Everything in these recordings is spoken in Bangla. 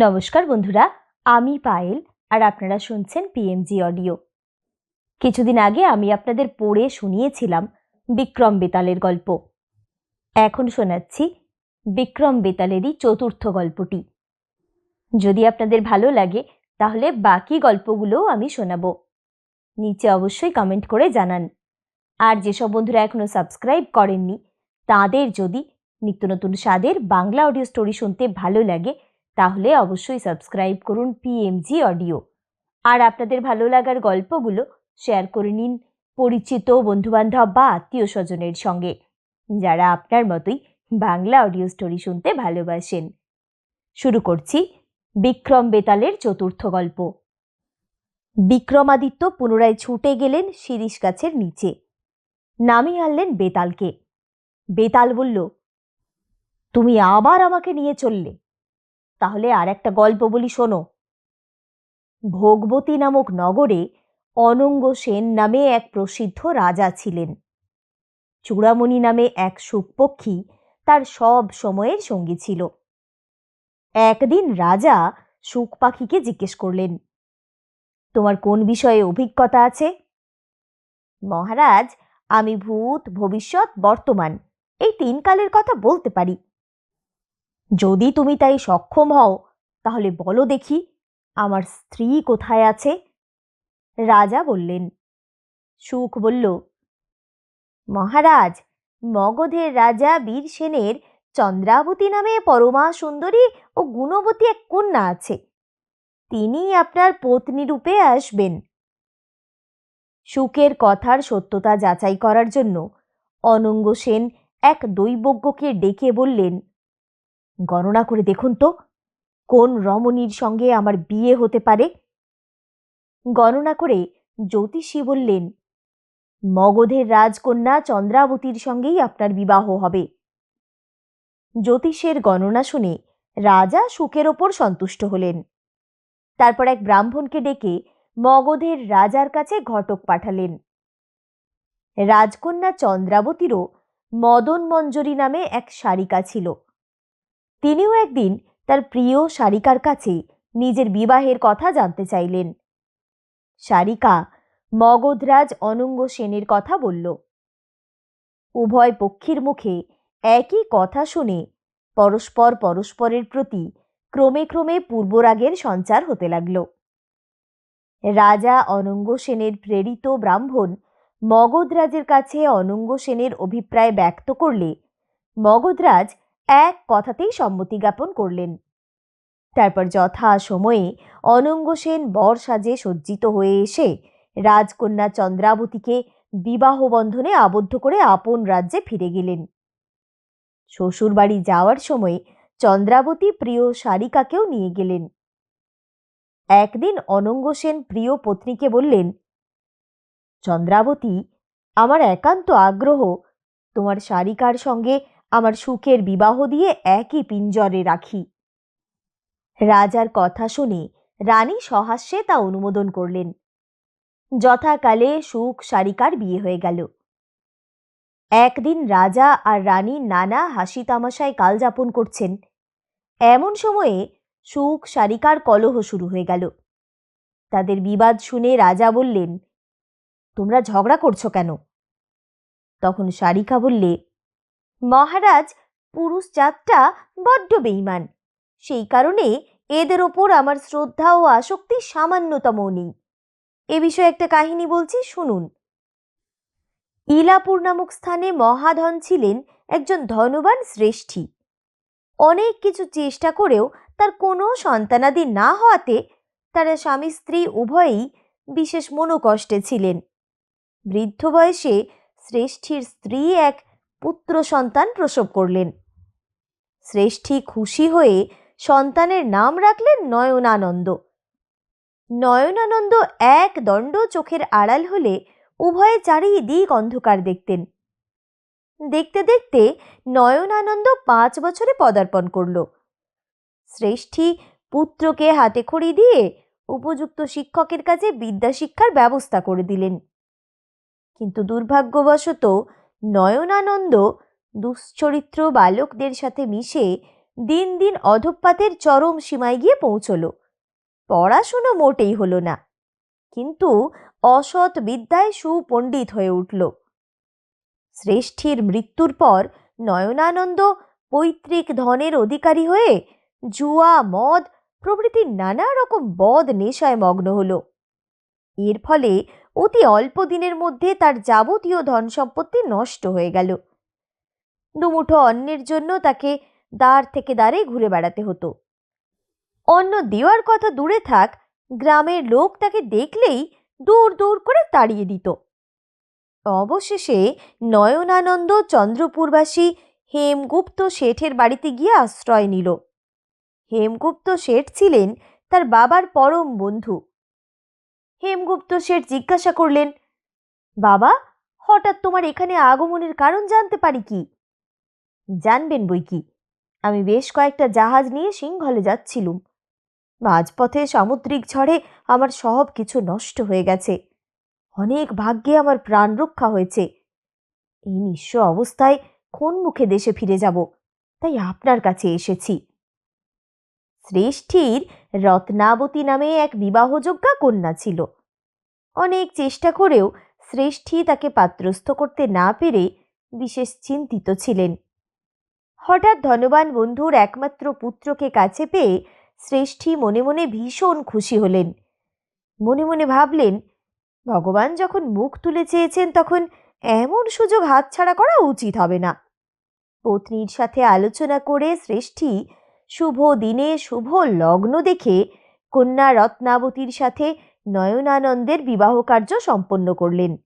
নমস্কার বন্ধুরা, আমি পায়েল আর আপনারা শুনছেন পিএমজি অডিও কিছুদিন আগে আমি আপনাদের পড়ে শুনিয়েছিলাম বিক্রম বেতালের গল্প। এখন শোনাচ্ছি বিক্রম বেতালেরই চতুর্থ গল্পটি। যদি আপনাদের ভালো লাগে, তাহলে বাকি গল্পগুলোও আমি শোনাবো। নিচে অবশ্যই কমেন্ট করে জানান। আর যেসব বন্ধুরা এখনও সাবস্ক্রাইব করেননি, তাদের যদি নিত্য নতুন স্বাদের বাংলা অডিও স্টোরি শুনতে ভালো লাগে তাহলে অবশ্যই সাবস্ক্রাইব করুন পিএমজি অডিও আর আপনাদের ভালো লাগার গল্পগুলো শেয়ার করে নিন পরিচিত বন্ধুবান্ধব বা আত্মীয় স্বজনের সঙ্গে, যারা আপনার মতোই বাংলা অডিও স্টোরি শুনতে ভালোবাসেন। শুরু করছি বিক্রম বেতালের চতুর্থ গল্প। বিক্রমাদিত্য পুনরায় ছুটে গেলেন শিরিষ গাছের নিচে। নামিয়ে আনলেন বেতালকে। বেতাল বলল, তুমি আবার আমাকে নিয়ে চললে। তাহলে আর একটা গল্প বলি, শোনো। ভোগবতী নামক নগরে অনঙ্গ সেন নামে এক প্রসিদ্ধ রাজা ছিলেন। চূড়ামণি নামে এক সুখপক্ষী তার সব সময়ের সঙ্গী ছিল। একদিন রাজা সুখ পাখিকে জিজ্ঞেস করলেন, তোমার কোন বিষয়ে অভিজ্ঞতা আছে? মহারাজ, আমি ভূত, ভবিষ্যৎ, বর্তমান, এই তিন কালের কথা বলতে পারি। যদি তুমি তাই সক্ষম হও, তাহলে বলো দেখি, আমার স্ত্রী কোথায় আছে? রাজা বললেন, সুখ বলল, মহারাজ, মগধের রাজা বীর সেনের চন্দ্রাবতী নামে পরমা সুন্দরী ও গুণবতী এক কন্যা আছে। তিনি আপনার পত্নী রূপে আসবেন। সুখের কথার সত্যতা যাচাই করার জন্য অনঙ্গ সেন এক দৈবজ্ঞকে ডেকে বললেন গণনা করে দেখুন তো, কোন রমণীর সঙ্গে আমার বিয়ে হতে পারে? গণনা করে জ্যোতিষী বললেন, মগধের রাজকন্যা চন্দ্রাবতীর সঙ্গেই আপনার বিবাহ হবে। জ্যোতিষের গণনা শুনে রাজা সুখের ওপর সন্তুষ্ট হলেন। তারপর এক ব্রাহ্মণকে ডেকে মগধের রাজার কাছে ঘটক পাঠালেন। রাজকন্যা চন্দ্রাবতীরও মদন মঞ্জরী নামে এক শারিকা ছিল। তিনিও একদিন তার প্রিয় শারিকার কাছে নিজের বিবাহের কথা জানতে চাইলেন। শারিকা মগধরাজ অনঙ্গ সেনের কথা বলল। উভয় পক্ষীর মুখে একই কথা শুনে পরস্পর পরস্পরের প্রতি ক্রমে ক্রমে পূর্বরাগের সঞ্চার হতে লাগল। রাজা অনঙ্গ সেনের প্রেরিত ব্রাহ্মণ মগধরাজের কাছে অনঙ্গ সেনের অভিপ্রায় ব্যক্ত করলে মগধরাজ এক কথাতেই সম্মতি জ্ঞাপন করলেন। তারপর যথা সময়ে অনঙ্গ সেন বর সাজে সজ্জিত হয়ে এসে রাজকন্যা চন্দ্রাবতীকে বিবাহ বন্ধনে আবদ্ধ করে আপন রাজ্যে ফিরে গেলেন। শ্বশুরবাড়ি যাওয়ার সময় চন্দ্রাবতী প্রিয় সারিকাকেও নিয়ে গেলেন। একদিন অনঙ্গ সেন প্রিয় পত্নীকে বললেন, চন্দ্রাবতী, আমার একান্ত আগ্রহ তোমার সারিকার সঙ্গে আমার সুখের বিবাহ দিয়ে একই পিঞ্জরে রাখি। রাজার কথা শুনে রানী সহাস্যে তা অনুমোদন করলেন। যথাকালে সুখ সারিকার বিয়ে হয়ে গেল। একদিন রাজা আর রানী নানা হাসি তামাশায় কাল যাপন করছেন। এমন সময়ে সুখ সারিকার কলহ শুরু হয়ে গেল। তাদের বিবাদ শুনে রাজা বললেন, তোমরা ঝগড়া করছ কেন? তখন সারিকা বললে মহারাজ পুরুষ জাতটা বড্ড বেইমান সেই কারণে এদের ওপর আমার শ্রদ্ধা ও আসক্তি সামান্যতম নেই। এ বিষয়ে একটা কাহিনী বলছি, শুনুন। ইলাপুর নামক স্থানে মহাধন ছিলেন একজন ধনবান শ্রেষ্ঠী। অনেক কিছু চেষ্টা করেও তার কোনো সন্তানাদি না হওয়াতে তারা স্বামী স্ত্রী উভয়ই বিশেষ মনোকষ্টে ছিলেন। বৃদ্ধ বয়সে শ্রেষ্ঠীর স্ত্রী এক পুত্র সন্তান প্রসব করলেন। শ্রেষ্ঠী খুশি হয়ে সন্তানের নাম রাখলেন নয়নানন্দ। নয়নানন্দ এক দণ্ড চোখের আড়াল হলে উভয়ে চারিদিক অন্ধকার দেখতেন। দেখতে দেখতে নয়নানন্দ পাঁচ বছরে পদার্পণ করল। শ্রেষ্ঠী পুত্রকে হাতে খড়ি দিয়ে উপযুক্ত শিক্ষকের কাছে বিদ্যা শিক্ষার ব্যবস্থা করে দিলেন। কিন্তু দুর্ভাগ্যবশত নয়নানন্দ দুশ্চরিত্র বালকদের সাথে মিশে দিন দিন অধঃপাতের চরম সীমায় গিয়ে পৌঁছলো। পড়াশুনো মোটেই হলো না, কিন্তু অসৎ বিদ্যায় সুপণ্ডিত হয়ে উঠল। শ্রেষ্ঠীর মৃত্যুর পর নয়নানন্দ পৈতৃক ধনের অধিকারী হয়ে জুয়া, মদ প্রভৃতি নানা রকম বদ নেশায় মগ্ন হল। এর ফলে অতি অল্প দিনের মধ্যে তার যাবতীয় ধন সম্পত্তি নষ্ট হয়ে গেল। দুমুঠো অন্যের জন্য তাকে দ্বার থেকে দ্বারে ঘুরে বেড়াতে হতো। অন্য দেওয়ার কথা দূরে থাক, গ্রামের লোক তাকে দেখলেই দূর দূর করে তাড়িয়ে দিত। অবশেষে নয়নানন্দ চন্দ্রপুরবাসী হেমগুপ্ত শেঠের বাড়িতে গিয়ে আশ্রয় নিল। হেমগুপ্ত শেঠ ছিলেন তার বাবার পরম বন্ধু। হেমগুপ্ত শেঠ জিজ্ঞাসা করলেন, বাবা, হঠাৎ তোমার এখানে আগমনের কারণ জানতে পারি কি? জানবেন বই কি? আমি বেশ কয়েকটা জাহাজ নিয়ে সিংহলে যাচ্ছিলুম। মাঝপথে সামুদ্রিক ঝড়ে আমার সব কিছু নষ্ট হয়ে গেছে। অনেক ভাগ্যে আমার প্রাণ রক্ষা হয়েছে। এই নিঃস্ব অবস্থায় কোন মুখে দেশে ফিরে যাব? তাই আপনার কাছে এসেছি। শ্রেষ্ঠীর রত্নাবতী নামে এক বিবাহযোগ্যা কন্যা ছিল। অনেক চেষ্টা করেও শ্রেষ্ঠী তাকে পাত্রস্থ করতে না পেরে বিশেষ চিন্তিত ছিলেন। হঠাৎ ধনবান বন্ধুর একমাত্র পুত্রকে কাছে পেয়ে শ্রেষ্ঠী মনে মনে ভীষণ খুশি হলেন। মনে মনে ভাবলেন, ভগবান যখন মুখ তুলে চেয়েছেন তখন এমন সুযোগ হাতছাড়া করা উচিত হবে না। পত্নীর সাথে আলোচনা করে শ্রেষ্ঠী শুভ দিনে শুভ লগ্ন দেখে কন্যা রত্নাবতীর সাথে নয়নানন্দের বিবাহ কার্য সম্পন্ন করলেন।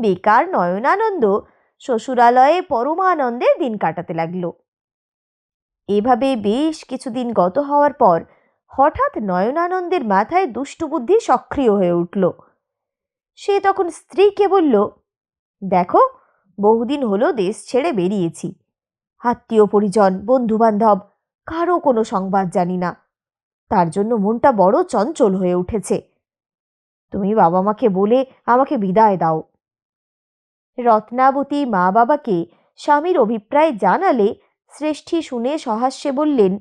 বেকার নয়নানন্দ শ্বশুরালয়ে পরমানন্দে দিন কাটাতে লাগল। এভাবে বেশ কিছুদিন গত হওয়ার পর হঠাৎ নয়নানন্দের মাথায় দুষ্টবুদ্ধি সক্রিয় হয়ে উঠল। সে তখন স্ত্রীকে বলল, দেখো, বহুদিন হলো দেশ ছেড়ে বেরিয়েছি। আত্মীয় পরিজন, বন্ধুবান্ধব কারও কোনো সংবাদ জানি না। তার জন্য মনটা বড় চঞ্চল হয়ে উঠেছে। তুমি বাবা মাকে বলে আমাকে বিদায় দাও। রত্নাবতী মা বাবাকে স্বামীর অভিপ্রায় জানালে শ্রেষ্ঠী শুনে সহাস্যে বললেন,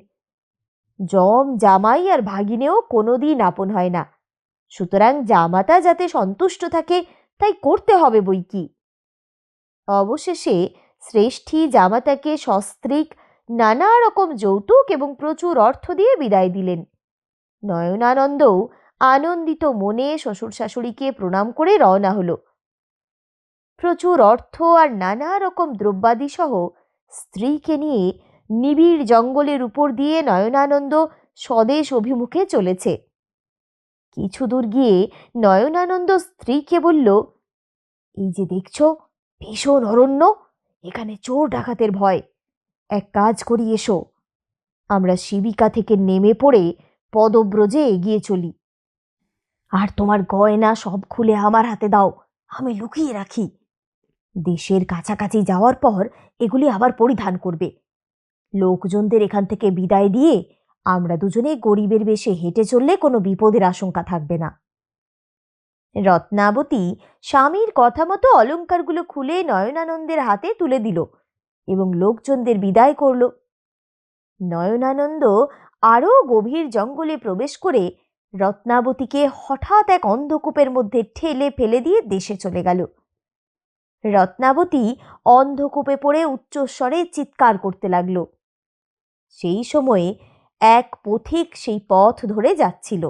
জম, জামাই আর ভাগিনেও কোনোদিন আপন হয় না। সুতরাং জামাতা যাতে সন্তুষ্ট থাকে, তাই করতে হবে বই কি অবশেষে শ্রেষ্ঠী জামাতাকে সস্ত্রীক নানা রকম যৌতুক এবং প্রচুর অর্থ দিয়ে বিদায় দিলেন। নয়নানন্দও আনন্দিত মনে শ্বশুর শাশুড়িকে প্রণাম করে রওনা হলো। প্রচুর অর্থ আর নানা রকম দ্রব্যাদি সহ স্ত্রীকে নিয়ে নিবিড় জঙ্গলের উপর দিয়ে নয়নানন্দ স্বদেশ অভিমুখে চলেছে। কিছু দূর গিয়ে নয়নানন্দ স্ত্রীকে বলল, এই যে দেখছ, ভীষণ অরণ্য, এখানে চোর ডাকাতের ভয়। এক কাজ করি, এসো। আমরা শিবিকা থেকে নেমে পড়ে পদব্রজে এগিয়ে চলি। আর তোমার গয়না সব খুলে আমার হাতে দাও, আমি লুকিয়ে রাখি। দেশের কাছাকাছি যাওয়ার পর এগুলি আবার পরিধান করবে। লোকজনদের এখান থেকে বিদায় দিয়ে আমরা দুজনে গরিবের বেশে হেঁটে চললে কোনো বিপদের আশঙ্কা থাকবে না। রত্নাবতী স্বামীর কথা মতো অলঙ্কারগুলো খুলে নয়নানন্দের হাতে তুলে দিল। এবং লোকজনদের বিদায় করল। নয়নানন্দ আরও গভীর জঙ্গলে প্রবেশ করে রত্নাবতীকে হঠাৎ এক অন্ধকূপের মধ্যে ঠেলে ফেলে দিয়ে দেশে চলে গেল। রত্নাবতী অন্ধকূপে পড়ে উচ্চস্বরে চিৎকার করতে লাগল। সেই সময়ে এক পথিক সেই পথ ধরে যাচ্ছিল।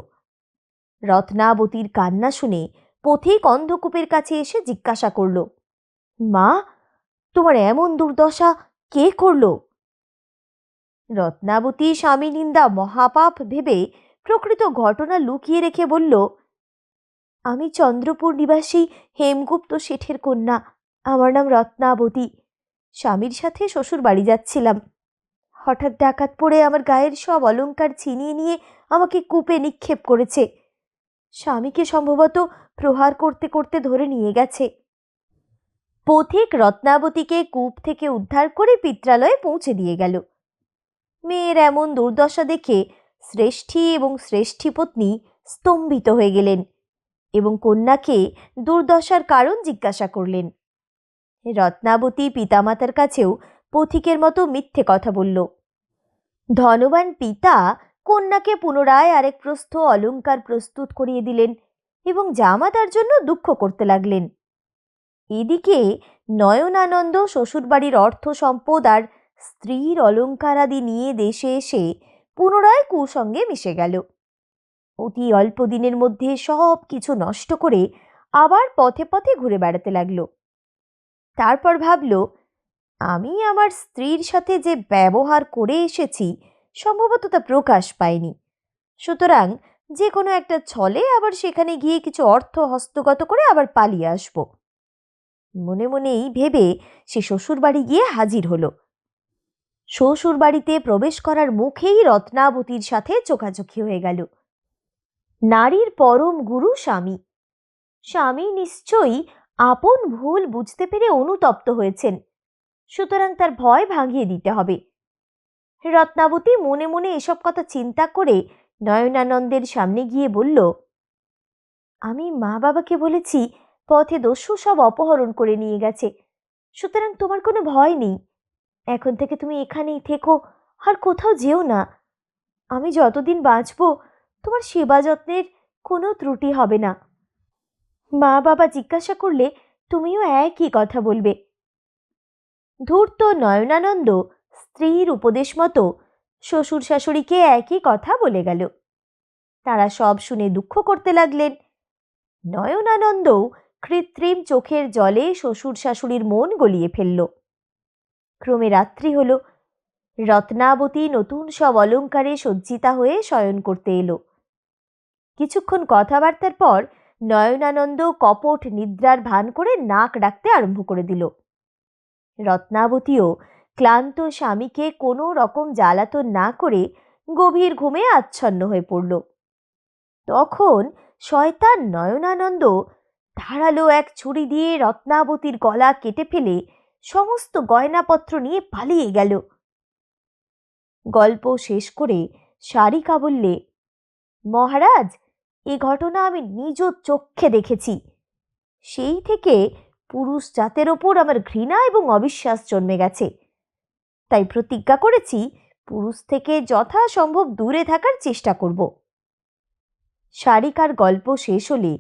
রত্নাবতীর কান্না শুনে পথিক অন্ধকূপের কাছে এসে জিজ্ঞাসা করল, মা তোমার এমন দুর্দশা কে করল? রত্নাবতী স্বামী নিন্দা মহাপাপ ভেবে প্রকৃত ঘটনা লুকিয়ে রেখে বলল, আমি চন্দ্রপুর নিবাসী হেমগুপ্ত শেঠের কন্যা। আমার নাম রত্নাবতী। স্বামীর সাথে শ্বশুর বাড়ি যাচ্ছিলাম। হঠাৎ ডাকাত পড়ে আমার গায়ের সব অলংকার ছিনিয়ে নিয়ে আমাকে কূপে নিক্ষেপ করেছে। স্বামীকে সম্ভবত প্রহার করতে করতে ধরে নিয়ে গেছে। পথিক রত্নাবতীকে কূপ থেকে উদ্ধার করে পিত্রালয়ে পৌঁছে দিয়ে গেল। মেয়ের এমন দুর্দশা দেখে শ্রেষ্ঠী এবং শ্রেষ্ঠী পত্নী স্তম্ভিত হয়ে গেলেন এবং কন্যাকে দুর্দশার কারণ জিজ্ঞাসা করলেন। রত্নাবতী পিতামাতার কাছেও পথিকের মতো মিথ্যে কথা বলল, ধনবান পিতা কন্যাকে পুনরায় আরেক প্রস্থ অলঙ্কার প্রস্তুত করিয়ে দিলেন এবং জামাতার জন্য দুঃখ করতে লাগলেন। এদিকে নয়নানন্দ শ্বশুরবাড়ির অর্থ সম্পদ আর স্ত্রীর অলঙ্কারাদি নিয়ে দেশে এসে পুনরায় কুসঙ্গে মিশে গেল। অতি অল্প দিনের মধ্যে সব কিছু নষ্ট করে আবার পথে পথে ঘুরে বেড়াতে লাগল। তারপর ভাবল, আমি আমার স্ত্রীর সাথে যে ব্যবহার করে এসেছি, সম্ভবত তা প্রকাশ পায়নি সুতরাং যে কোনো একটা ছলে আবার সেখানে গিয়ে কিছু অর্থ হস্তগত করে আবার পালিয়ে আসব। মনে মনে এই ভেবে সে শ্বশুরবাড়ি গিয়ে হাজির হলো। শ্বশুরবাড়িতে প্রবেশ করার মুখেই রত্নাবতীর সাথে চোখাচোখি হয়ে গেল। নারীর পরম গুরু স্বামী। স্বামী নিশ্চয়ই আপন ভুল বুঝতে পেরে অনুতপ্ত হয়েছেন। সুতরাং তার ভয় ভাঙিয়ে দিতে হবে। রত্নাবতী মনে মনে এসব কথা চিন্তা করে নয়নানন্দের সামনে গিয়ে বলল, আমি মা বাবাকে বলেছি পথে দস্যু সব অপহরণ করে নিয়ে গেছে। সুতরাং তোমার কোনো ভয় নেই। এখন থেকে তুমি এখানেই থেকো, আর কোথাও যেও না। আমি যতদিন বাঁচব, তোমার সেবা যত্নের কোনো ত্রুটি হবে না। মা বাবা জিজ্ঞাসা করলে তুমিও একই কথা বলবে। ধূর্ত নয়নানন্দ স্ত্রীর উপদেশ মতো শ্বশুর শাশুড়িকে একই কথা বলে গেল। তারা সব শুনে দুঃখ করতে লাগলেন। নয়নানন্দও কৃত্রিম চোখের জলে শ্বশুর শাশুড়ির মন গলিয়ে ফেলল। ক্রমে রাত্রি হল। রত্নাবতী নতুন সব অলঙ্কারে সজ্জিতা হয়ে শয়ন করতে এলো। কিছুক্ষণ কথাবার্তার পর নয়নানন্দ কপট নিদ্রার ভান করে নাক ডাকতে আরম্ভ করে দিল। রত্নাবতীও ক্লান্ত স্বামীকে কোনো রকম জ্বালাতন না করে গভীর ঘুমে আচ্ছন্ন হয়ে পড়ল। তখন শয়তান নয়নানন্দ ধারালো এক ছুরি দিয়ে রত্নাবতীর গলা কেটে ফেলে সমস্ত গয়নাপত্র নিয়ে পালিয়ে গেল। গল্প শেষ করে সারিকা বললে, মহারাজ, এ ঘটনা আমি নিজ চক্ষে দেখেছি। সেই থেকে পুরুষ জাতের ওপর আমার ঘৃণা এবং অবিশ্বাস জন্মে গেছে। তাই প্রতিজ্ঞা করেছি পুরুষ থেকে যথাসম্ভব দূরে থাকার চেষ্টা করব। সারিকার গল্প শেষ হলে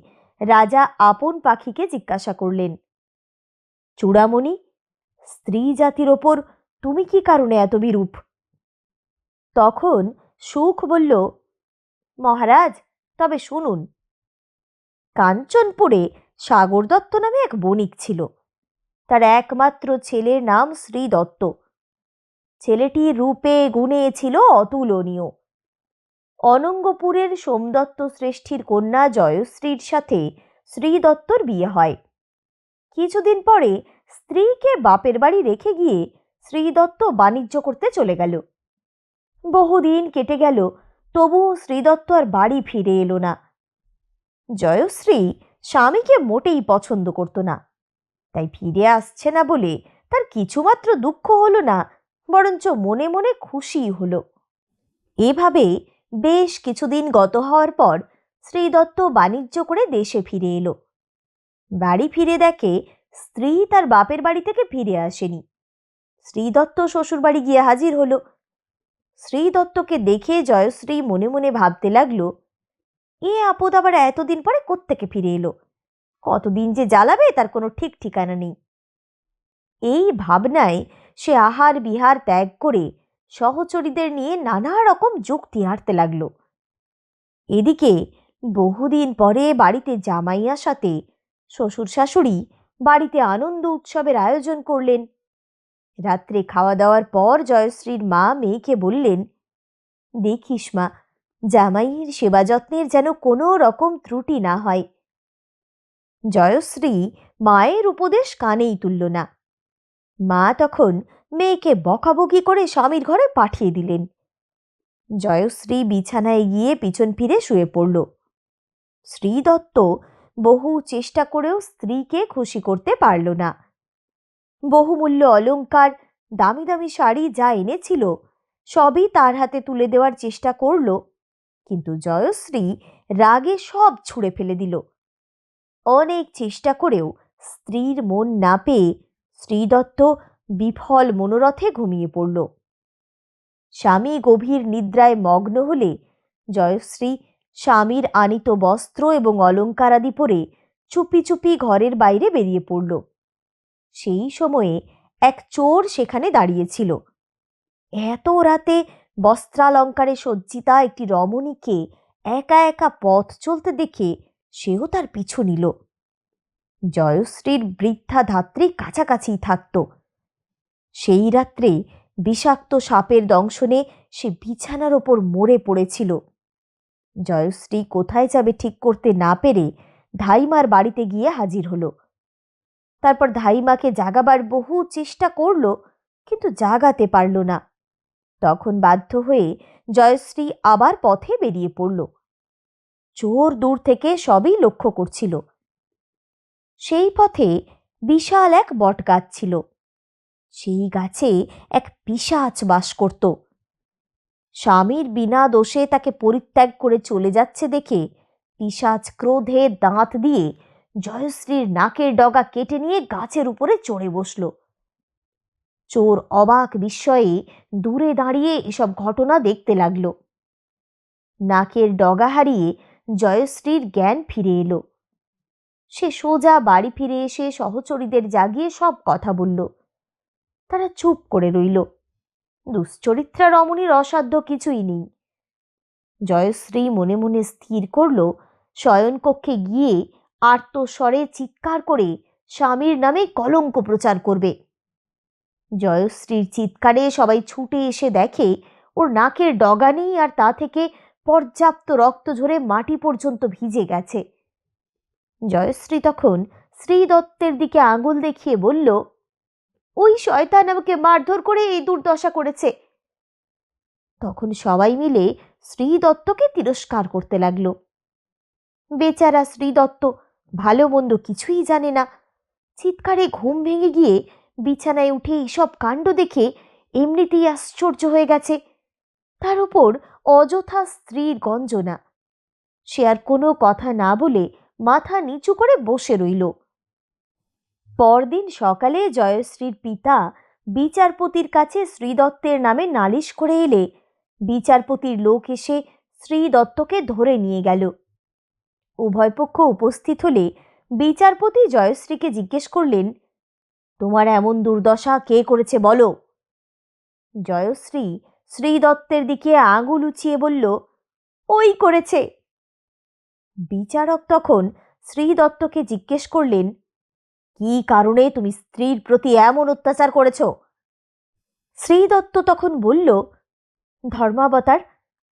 রাজা আপন পাখিকে জিজ্ঞাসা করলেন, চূড়ামণি, স্ত্রী জাতির ওপর তুমি কি কারণে এত বিরূপ? তখন সুখ বলল, মহারাজ, তবে শুনুন, কাঞ্চনপুরে সাগর দত্ত নামে এক বণিক ছিল। তার একমাত্র ছেলের নাম শ্রী দত্ত ছেলেটি রূপে গুণে ছিল অতুলনীয়। অনঙ্গপুরের সোমদত্ত শ্রেষ্ঠীর কন্যা জয়শ্রীর সাথে শ্রীদত্তর বিয়ে হয়। কিছুদিন পরে স্ত্রীকে বাপের বাড়ি রেখে গিয়ে শ্রীদত্ত বাণিজ্য করতে চলে গেল। বহুদিন কেটে গেল, তবুও শ্রীদত্ত আর বাড়ি ফিরে এলো না। জয়শ্রী স্বামীকে মোটেই পছন্দ করতো না। তাই ফিরে আসছে না বলে তার কিছুমাত্র দুঃখ হলো না, বরঞ্চ মনে মনে খুশি হলো। এভাবে বেশ কিছুদিন গত হওয়ার পর শ্রীদত্ত বাণিজ্য করে দেশে ফিরে এলো। বাড়ি ফিরে দেখে স্ত্রী তার বাপের বাড়ি থেকে ফিরে আসেনি। শ্রী শ্রীদত্ত শ্বশুরবাড়ি গিয়ে হাজির হলো। শ্রীদত্তকে দেখে জয়শ্রী মনে মনে ভাবতে লাগল, এ আপদ আবার এতদিন পরে কোত্থেকে ফিরে এলো? কতদিন যে জ্বালাবে তার কোনো ঠিক ঠিকানা নেই। এই ভাবনায় সে আহার বিহার ত্যাগ করে সহচরীদের নিয়ে নানা রকম যুক্তি হারতে লাগল। এদিকে বহুদিন পরে বাড়িতে জামাই আসাতে শ্বশুর শাশুড়ি বাড়িতে আনন্দ উৎসবের আয়োজন করলেন। রাত্রে খাওয়া দাওয়ার পর জয়শ্রীর মা মেয়েকে বললেন, দেখিস মা, জামাইয়ের সেবা যত্নের যেন কোনো রকম ত্রুটি না হয়। জয়শ্রী মায়ের উপদেশ কানেই তুলল না। মা তখন মেয়েকে বকাবকি করে স্বামীর ঘরে পাঠিয়ে দিলেন। জয়শ্রী বিছানায় গিয়ে পিছন ফিরে শুয়ে পড়ল। শ্রীদত্ত বহু চেষ্টা করেও স্ত্রীকে খুশি করতে পারল না। বহুমূল্য অলঙ্কার দামি দামি শাড়ি যা এনেছিল, সবই তার হাতে তুলে দেওয়ার চেষ্টা করল, কিন্তু জয়শ্রী রাগে সব ছুঁড়ে ফেলে দিল। অনেক চেষ্টা করেও স্ত্রীর মন না পেয়ে শ্রীদত্ত বিফল মনোরথে ঘুমিয়ে পড়ল। স্বামী গভীর নিদ্রায় মগ্ন হলে জয়শ্রী স্বামীর আনিত বস্ত্র এবং অলঙ্কারাদি পরে চুপি চুপি ঘরের বাইরে বেরিয়ে পড়ল। সেই সময়ে এক চোর সেখানে দাঁড়িয়েছিল। এত রাতে বস্ত্রালঙ্কারে সজ্জিতা একটি রমণীকে একা একা পথ চলতে দেখে সেও তার পিছু নিল। জয়শ্রীর বৃদ্ধা ধাত্রী কাছাকাছি থাকত। সেই রাত্রে বিষাক্ত সাপের দংশনে সে বিছানার ওপর মরে পড়েছিল। জয়শ্রী কোথায় যাবে ঠিক করতে না পেরে ধাইমার বাড়িতে গিয়ে হাজির হলো। তারপর ধাইমাকে জাগাবার বহু চেষ্টা করল, কিন্তু জাগাতে পারল না। তখন বাধ্য হয়ে জয়শ্রী আবার পথে বেরিয়ে পড়ল। চোর দূর থেকে সবই লক্ষ্য করছিল। সেই পথে বিশাল এক বটগাছ ছিল। সেই গাছে এক পিশাচ বাস করত। স্বামীর বিনা দোষে তাকে পরিত্যাগ করে চলে যাচ্ছে দেখে পিশাচ ক্রোধে দাঁত দিয়ে জয়শ্রীর নাকের ডগা কেটে নিয়ে গাছের উপরে চড়ে বসল। চোর অবাক বিস্ময়ে দূরে দাঁড়িয়ে এসব ঘটনা দেখতে লাগল। নাকের ডগা হারিয়ে জয়শ্রীর জ্ঞান ফিরে এলো। সে সোজা বাড়ি ফিরে এসে সহচরীদের জাগিয়ে সব কথা বলল। তারা চুপ করে রইল। দুশ্চরিত্রা রমণীর অসাধ্য কিছুই নেই। জয়শ্রী মনে মনে স্থির করল, শয়নকক্ষে গিয়ে আর্তস্বরে চিৎকার করে স্বামীর নামে কলঙ্ক প্রচার করবে। জয়শ্রীর চিৎকারে সবাই ছুটে এসে দেখে, ওর নাকের ডগা নেই আর তা থেকে পর্যাপ্ত রক্ত ঝরে মাটি পর্যন্ত ভিজে গেছে। জয়শ্রী তখন শ্রী দত্তের দিকে আঙুল দেখিয়ে বলল ওই শয়তান আমাকে মারধর করে এই দুর্দশা করেছে। তখন সবাই মিলে শ্রী দত্তকে তিরস্কার করতে লাগল। বেচারা শ্রী দত্ত ভালো মন্দ কিছুই জানে না। চিৎকারে ঘুম ভেঙে গিয়ে বিছানায় উঠে এইসব কাণ্ড দেখে এমনিতেই আশ্চর্য হয়ে গেছে। তার উপর অযথা স্ত্রীর গঞ্জনা। সে আর কোনো কথা না বলে মাথা নিচু করে বসে রইল। পরদিন সকালে জয়শ্রীর পিতা বিচারপতির কাছে শ্রীদত্তের নামে নালিশ করে এলে। বিচারপতির লোক এসে শ্রীদত্তকে ধরে নিয়ে গেল। উভয় পক্ষ উপস্থিত হলে বিচারপতি জয়শ্রীকে জিজ্ঞেস করলেন, তোমার এমন দুর্দশা কে করেছে বলো? জয়শ্রী শ্রীদত্তের দিকে আঙুল উঁচিয়ে বলল, ওই করেছে। বিচারক তখন শ্রীদত্তকে জিজ্ঞেস করলেন কি কারণে তুমি স্ত্রীর প্রতি এমন অত্যাচার করেছ? শ্রীদত্ত তখন বলল, ধর্মাবতার,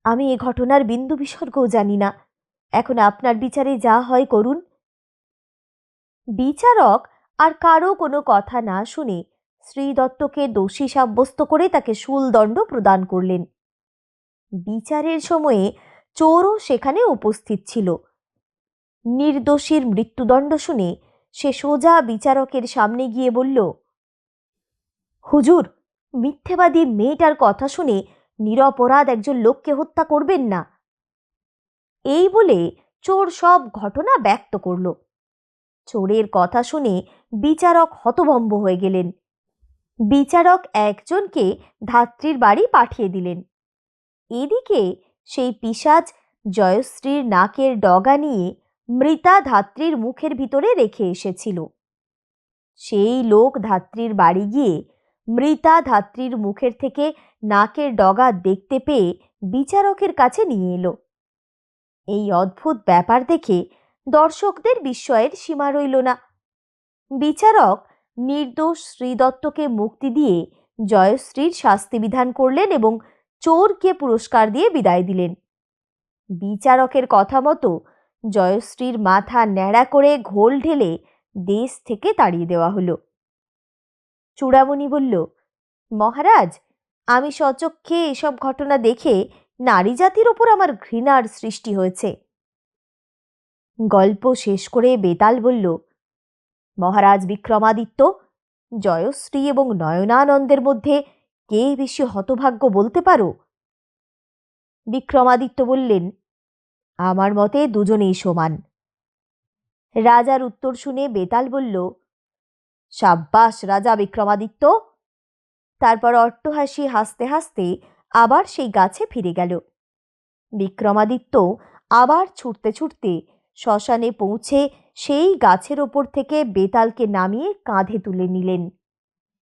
আমি এ ঘটনার বিন্দু বিসর্গও জানি না। এখন আপনার বিচারে যা হয় করুন। বিচারক আর কারও কোনো কথা না শুনে শ্রীদত্তকে দোষী সাব্যস্ত করে তাকে শুলদণ্ড প্রদান করলেন। বিচারের সময়ে চোরও সেখানে উপস্থিত ছিল। নির্দোষীর মৃত্যুদণ্ড শুনে সে সোজা বিচারকের সামনে গিয়ে বলল, হুজুর, মিথ্যেবাদী মেয়েটার কথা শুনে নিরপরাধ একজন লোককে হত্যা করবেন না। এই বলে চোর সব ঘটনা ব্যক্ত করল। চোরের কথা শুনে বিচারক হতভম্ব হয়ে গেলেন। বিচারক একজনকে ধাত্রীর বাড়ি পাঠিয়ে দিলেন। এদিকে সেই পিসাজ জয়শ্রীর নাকের ডগা নিয়ে মৃতা ধাত্রীর মুখের ভিতরে রেখে এসেছিল। সেই লোক ধাত্রীর বাড়ি গিয়ে মৃতা ধাত্রীর মুখের থেকে নাকের ডগা দেখতে পেয়ে বিচারকের কাছে নিয়ে এলো। এই অদ্ভুত ব্যাপার দেখে দর্শকদের বিস্ময়ের সীমা রইল না। বিচারক নির্দোষ শ্রীদত্তকে মুক্তি দিয়ে জয়শ্রীর শাস্তি বিধান করলেন এবং চোরকে পুরস্কার দিয়ে বিদায় দিলেন। বিচারকের কথা মতো জয়শ্রীর মাথা ন্যাড়া করে ঘোল ঢেলে দেশ থেকে তাড়িয়ে দেওয়া হলো। চূড়ামণি বলল, মহারাজ, আমি সচক্ষে এসব ঘটনা দেখে নারী জাতির ওপর আমার ঘৃণার সৃষ্টি হয়েছে। গল্প শেষ করে বেতাল বলল, মহারাজ বিক্রমাদিত্য, জয়শ্রী এবং নয়নানন্দের মধ্যে কে বেশি হতভাগ্য বলতে পারো? বিক্রমাদিত্য বললেন আমার মতে দুজনেই সমান। রাজার উত্তর শুনে বেতাল বলল, সাব্বাস, রাজা বিক্রমাদিত্য। তারপর অট্টহাসি হাসতে হাসতে আবার সেই গাছে ফিরে গেল। বিক্রমাদিত্য আবার ছুটতে ছুটতে শ্মশানে পৌঁছে সেই গাছের ওপর থেকে বেতালকে নামিয়ে কাঁধে তুলে নিলেন।